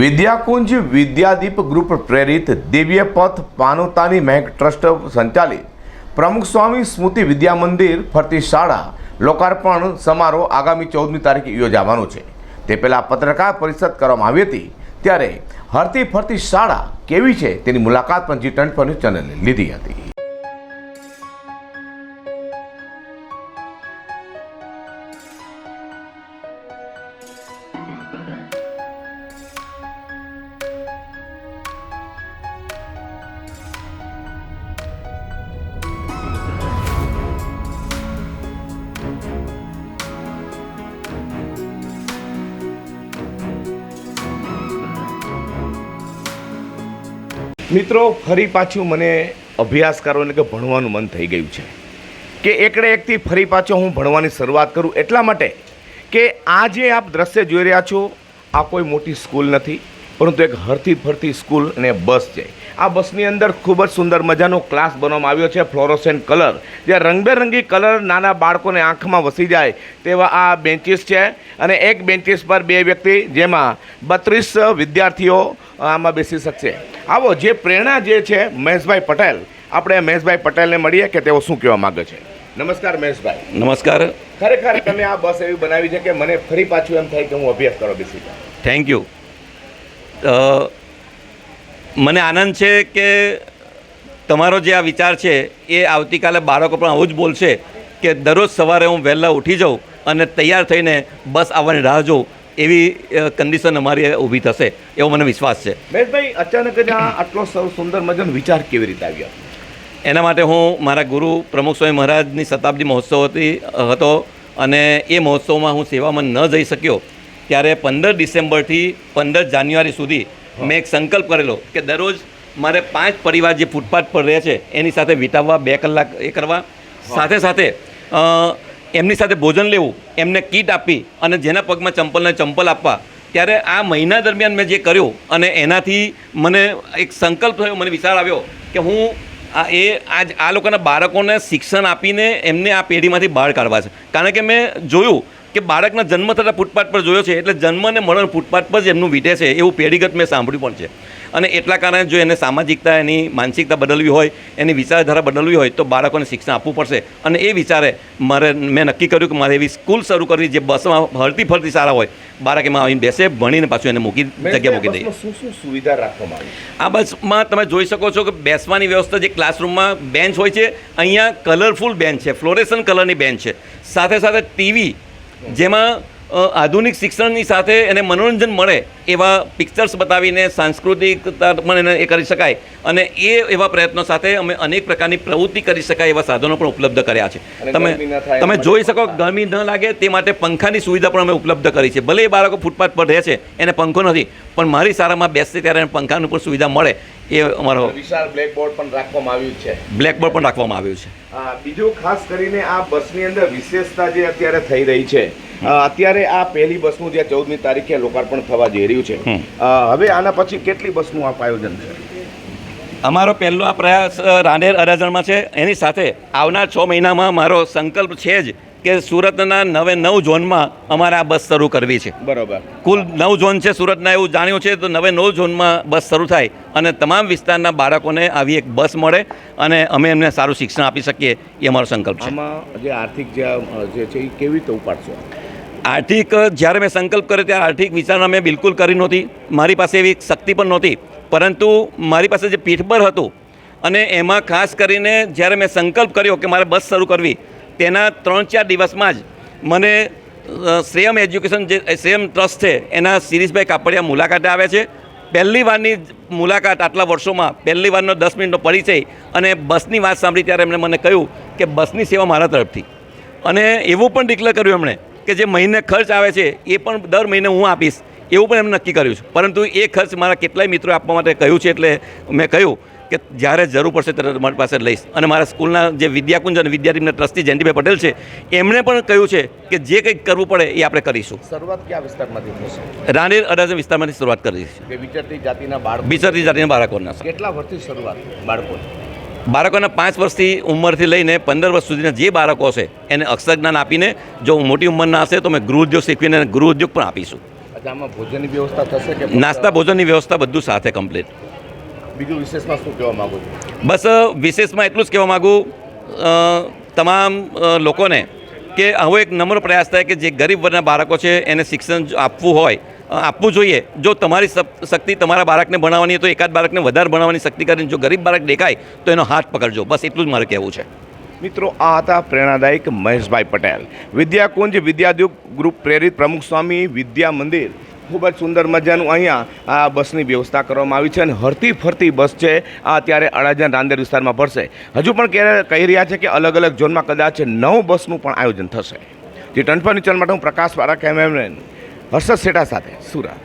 Vidyakunj Vidyadeep group પ્રેરિત દિવ્ય પથ પાનોતાની મહેક ટ્રસ્ટ સંચાલિત. પ્રમુખ સ્વામી સ્મૃતિ વિદ્યા મંદિર ફરતી શાળા લોકાર્પણ સમારોહ આગામી ચૌદમી તારીખે યોજાવાનો છે. તે પહેલાં પત્રકાર પરિષદ કરવામાં આવી હતી. ત્યારે હરતી ફરતી શાળા કેવી છે તેની મુલાકાત પણ જી ટ્વેન્ટી ચેનલે લીધી હતી. મિત્રો, ફરી પાછું મને અભ્યાસ એટલે કે ભણવાનું મન થઈ ગયું છે કે એકડે એકથી ફરી પાછો હું ભણવાની શરૂઆત કરું એટલા માટે કે આ જે આપ દ્રશ્ય જોઈ રહ્યા છો, આ કોઈ મોટી સ્કૂલ નથી, પરંતુ એક હરતી ફરતી સ્કૂલ અને બસ છે. આ બસની અંદર ખૂબ જ સુંદર મજાનો ક્લાસ બનાવવામાં આવ્યો છે ફ્લોરોસેન્ટ કલર. જે રંગબેરંગી કલર નાના બાળકોને આંખમાં વસી જાય તેવા આ બેન્ચીસ છે અને એક બેન્ચીસ પર બે વ્યક્તિ જેમાં બત્રીસ વિદ્યાર્થીઓ આમાં બેસી શકશે. આવો જે પ્રેરણા જે છે મહેશભાઈ પટેલ આપણે મહેશભાઈ પટેલને મળીએ કે તેઓ શું કહેવા માગે છે? નમસ્કાર મહેશભાઈ. નમસ્કાર. ખરેખર તમે આ બસ એવી બનાવી છે કે મને ફરી પાછું એમ થાય કે હું અભ્યાસ કરો બેસી થેન્ક યુ મને આનંદ છે કે તમારો જે આ વિચાર છે એ આવતીકાલે બાળકો પણ આવું જ બોલશે કે દરરોજ સવારે હું વહેલા ઉઠી જાઉં અને તૈયાર થઈને બસ આવવાની રાહ જોઉં એવી કન્ડિશન અમારી ઊભી થશે એવો મને વિશ્વાસ છે. ભાઈ અચાનક જ આ આટલો સૌ સુંદર મજાનો વિચાર કેવી રીતે આવ્યો? એના માટે હું મારા ગુરુ પ્રમુખ સ્વામી મહારાજની શતાબ્દી મહોત્સવ હતી હતો અને એ મહોત્સવમાં હું સેવામાં ન જઈ શક્યો. ત્યારે પંદર ડિસેમ્બરથી પંદર જાન્યુઆરી સુધી મેં એક સંકલ્પ કરેલો કે દરરોજ મારે પાંચ પરિવાર જે ફૂટપાથ પર રહે છે એની સાથે વિતાવવા બે કલાક એ કરવા. સાથે સાથે એમની સાથે ભોજન લેવું એમને કીટ આપી અને જેના પગમાં ચંપલને ચંપલ આપવા. ત્યારે આ મહિના દરમિયાન મેં જે કર્યું અને એનાથી મને એક સંકલ્પ થયો મને વિચાર આવ્યો કે હું આ એ આજ આ લોકોના બાળકોને શિક્ષણ આપીને એમને આ પેઢીમાંથી બહાર કાઢવા છે. કારણ કે મેં જોયું કે બાળકના જન્મ થતાં ફૂટપાથ પર જોયો છે એટલે જન્મ અને મરણ ફૂટપાથ પર જ એમનું વીટે છે એવું પેઢીગત મેં સાંભળ્યું પણ છે. અને એટલા કારણે જો એને સામાજિકતા એની માનસિકતા બદલવી હોય એની વિચારધારા બદલવી હોય તો બાળકોને શિક્ષણ આપવું પડશે. અને એ વિચારે મારે મેં નક્કી કર્યું કે મારે એવી સ્કૂલ શરૂ કરવી જે બસમાં હળતી ફરતી સારા હોય બાળક એમાં આવીને બેસે ભણીને પાછું એને મૂકી જગ્યા મૂકી દઈએ. શું શું સુવિધા રાખવામાં આવી? આ બસમાં તમે જોઈ શકો છો કે બેસવાની વ્યવસ્થા જે ક્લાસરૂમમાં બેન્ચ હોય છે અહીંયા કલરફુલ બેન્ચ છે ફ્લોરેસન કલરની બેન્ચ છે. સાથે સાથે ટીવી જેમાં આધુનિક શિક્ષણની સાથે એને મનોરંજન મળે એવા પિક્ચર્સ બતાવીને સાંસ્કૃતિકતા પણ એને એ કરી શકાય અને એ એવા પ્રયત્નો સાથે અમે અનેક પ્રકારની પ્રવૃત્તિ કરી શકાય એવા સાધનો પણ ઉપલબ્ધ કર્યા છે. તમે તમે જોઈ શકો ગરમી ન લાગે તે માટે પંખાની સુવિધા પણ અમે ઉપલબ્ધ કરી છે. ભલે એ બાળકો ફૂટપાથ પર રહે છે એને પંખો નથી પણ મારી શાળામાં બેસશે ત્યારે એને પંખાની પણ સુવિધા મળે એ અમારો વિશાળ બ્લેકબોર્ડ પણ રાખવામાં આવ્યું છે. બ્લેકબોર્ડ પણ રાખવામાં આવ્યું છે. બીજું ખાસ કરીને આ બસની અંદર વિશેષતા જે અત્યારે થઈ રહી છે અત્યારે આ પહેલી બસનું જે ચૌદમી તારીખે લોકાર્પણ થવા જઈ રહ્યું છે. હવે આના પછી કેટલી બસનું આપ આયોજન છે? અમારો પહેલો આ પ્રયાસ રાંદેર અરાજણમાં છે. એની સાથે આવનાર છ મહિનામાં મારો સંકલ્પ છે જ કે સુરતના નવે નવ ઝોનમાં અમારે આ બસ શરૂ કરવી છે. બરોબર. કુલ નવ ઝોન છે સુરતના એવું જાણ્યું છે તો નવે નવ ઝોનમાં બસ શરૂ થાય અને તમામ વિસ્તારના બાળકોને આવી એક બસ મળે અને અમે એમને સારું શિક્ષણ આપી શકીએ એ અમારો સંકલ્પ છે. આમાં જે આર્થિક જે છે એ કેવી રીતે ઉપાડશો? આર્થિક, જ્યારે મેં સંકલ્પ કર્યો ત્યારે આર્થિક વિચારણા મેં બિલકુલ કરી નહોતી. મારી પાસે એવી શક્તિ પણ નહોતી. પરંતુ મારી પાસે જે પીઠબળ હતું અને એમાં ખાસ કરીને જ્યારે મેં સંકલ્પ કર્યો કે મારે બસ શરૂ કરવી, તેના ત્રણ ચાર દિવસમાં જ મને શ્રેયમ એજ્યુકેશન જે શ્રેયમ ટ્રસ્ટ છે, એના શિરીષભાઈ કાપડિયા મુલાકાતે આવે છે. પહેલી વારની મુલાકાત આટલા વર્ષોમાં, પહેલી વારનો દસ મિનિટનો પરિચય અને બસની વાત સાંભળી ત્યારે એમણે મને કહ્યું કે બસની સેવા મારા તરફથી. અને એવું પણ ડિક્લેર કર્યું એમણે કે જે મહિને ખર્ચ આવે છે એ પણ દર મહિને હું આપીશ એવું પણ એમ નક્કી કર્યું છે. પરંતુ એ ખર્ચ મારા કેટલાય મિત્રો આપવા માટે કહ્યું છે એટલે મેં કહ્યું કે જ્યારે જરૂર પડશે ત્યારે મારી પાસે લઈશ. અને મારા સ્કૂલના જે વિદ્યાકુંજ અને વિદ્યાર્થીના ટ્રસ્ટી જયંતિભાઈ પટેલ છે એમણે પણ કહ્યું છે કે જે કંઈક કરવું પડે એ આપણે કરીશું. શરૂઆત કયા વિસ્તારમાંથી થશે? રાનેર અડાજણ વિસ્તારમાંથી શરૂઆત કરી છે. વિચરતી જાતિના બાળકો? વિચરતી જાતિના બાળકોના. કેટલા વર્ષથી શરૂઆત બાળકો બાળકોના પાંચ વર્ષથી ઉંમરથી લઈને પંદર વર્ષ સુધીના જે બાળકો છે એને અક્ષર જ્ઞાન આપીને જો મોટી ઉંમરના હશે તો અમે ગૃહ ઉદ્યોગ શીખવીને ગૃહ ઉદ્યોગ પણ આપીશું. ભોજનની વ્યવસ્થા થશે કે નાસ્તા ભોજનની વ્યવસ્થા બધું સાથે કમ્પ્લીટ બીજું વિશેષમાં શું કહેવા માંગુ બસ વિશેષમાં એટલું જ કહેવા માગું તમામ લોકોને કે આવો એક નમ્ર પ્રયાસ થાય કે જે ગરીબ વર્ગના બાળકો છે એને શિક્ષણ આપવું હોય આપવું જોઈએ. જો તમારી શક્તિ તમારા બાળકને ભણાવવાની હોય તો એકાદ બાળકને વધારે ભણાવવાની શક્તિ કરીને જો ગરીબ બાળક દેખાય તો એનો હાથ પકડજો. બસ એટલું જ મારે કહેવું છે. મિત્રો, આ હતા પ્રેરણાદાયક મહેશભાઈ પટેલ. વિદ્યાકુંજ વિદ્યાદ્યુગ ગ્રુપ પ્રેરિત પ્રમુખ સ્વામી વિદ્યા મંદિર. ખૂબ જ સુંદર મજાનું અહીંયા આ બસની વ્યવસ્થા કરવામાં આવી છે અને હરતી ફરતી બસ છે. આ અત્યારે અડાજણ રાંદેર વિસ્તારમાં ભરશે. હજુ પણ કહી રહ્યા છે કે અલગ અલગ ઝોનમાં કદાચ નવ બસનું પણ આયોજન થશે. જે ટનફર્નિચર માટે હું પ્રકાશ વાળા કેમેરામેન. હર્ષદ શેઠા સાથે. સુરત.